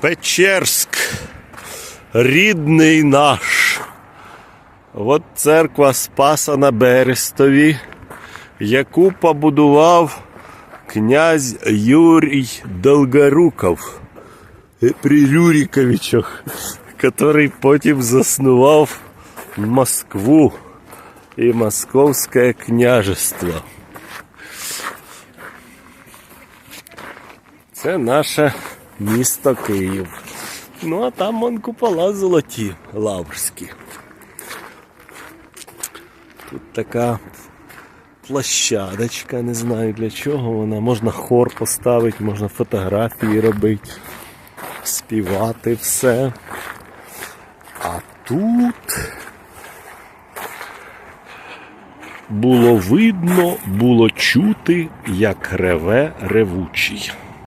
Печерськ, рідний наш. От церква Спаса на Берестові, яку побудував князь Юрій Долгоруков при Рюриковичах, який потім заснував Москву і Московське княжество. Це наше місто Київ. Ну а там вон купола золоті лаврські. Тут така площадочка, не знаю для чого вона. Можна хор поставити, можна фотографії робити, співати все. А тут було видно, було чути, як реве ревучий.